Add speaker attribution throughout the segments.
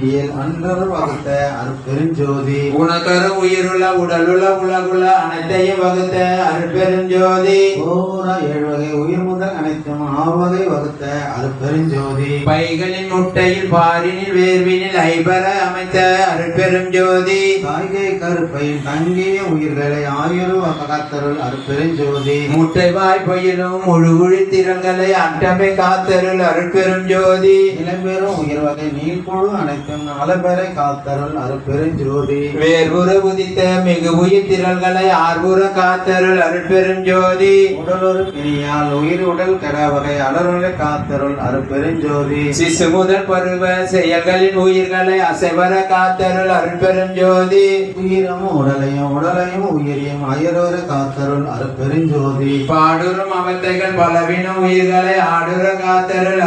Speaker 1: இயல் அன்றர் வகுத்த அருட்பெருஞ்சோதி
Speaker 2: உனக்கரு உயிருள்ள உடலுள்ள உலகுள்ள அனைத்தையும் வகுத்த அருட்பெருஞ்சோதி
Speaker 1: ஓரா ஏழு வகை உயிர் முதல் அனைத்தும் ஆவகை வகுத்த அருட்பெருஞ்சோதி
Speaker 2: பைகளின் முட்டையில் பாரினில் வேர்வினில் ஐபர அமைத்த அருட்பெரும் ஜோதி
Speaker 1: தாய்கை கருப்பையில் தங்கிய உயிர்களை ஆயுரு காத்தருள் அருட்பெருஞ்சோதி
Speaker 2: முட்டை வாய் பயிலும் முழுகுழி திறன்களை அட்டமை காத்தருள் அருட்பெரும் ஜோதி
Speaker 1: இளம்பெரும் உயிர் வகை நீள்பொழு அனைத்தும் நலபெறை காத்தருள் அருட்பெருஞ்சோதி
Speaker 2: வேர்புற உதித்த மிகு உயிர் திரள்களை ஆர்புற காத்தருள் அருட்பெரும் ஜோதி.
Speaker 1: உடலொரு பிணியால் உயிர் உடல் கெட வகை அலருளை காத்தருள் அருட்பெருஞ்சோதி
Speaker 2: சிசு முதல் பருவ செயல்களின் உயிர்களை அசைவர காத்தருள் அருட்பெரும் ஜோதி.
Speaker 1: உயிரும் உடலையும் உடலையும் உயிரையும் அயரோர காத்தருள் அருட்பெருஞ்சோதி
Speaker 2: பாடுறும் அவத்தைகள் பலவினும் உயிர்களை ஆடுற காத்தருள்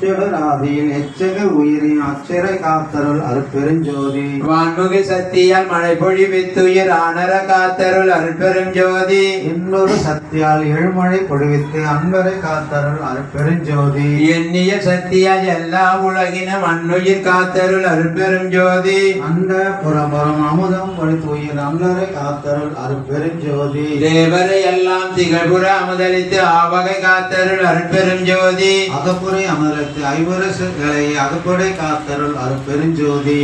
Speaker 1: முச்சொடர் ஆதியில் எச்சக உயிரின் அச்சரை காத்தருள் அருட்பெருஞ்சோதி.
Speaker 2: வான்முகி சக்தியால் மழை பொழிவித்துயிர் ஆனர காத்தருள் அருட்பெரும் ஜோதி
Speaker 1: இன்னொரு சக்தியால் எழுமழை பொழிவித்து அன்பரை காத்தருள் அருட்பெருஞ்சோதி.
Speaker 2: எண்ணிய சக்தியால் எல்லா உலகினும் அன்னுயிர் காத்தருள் அருட்பெரும் ஜோதி
Speaker 1: அண்ட புறம்புறம் அமுதம் பொழித்து உயிர் அன்பரை காத்தருள் அருட்பெருஞ்சோதி.
Speaker 2: தேவரை எல்லாம் திகழ்புற அமுதளித்து ஆவகை காத்தருள் அருட்பெரும் ஜோதி
Speaker 1: அகப்புரை அமரத்து ஐவரசுகளை அகப்புடை காத்தருள் அரு பெருஞ்சோதி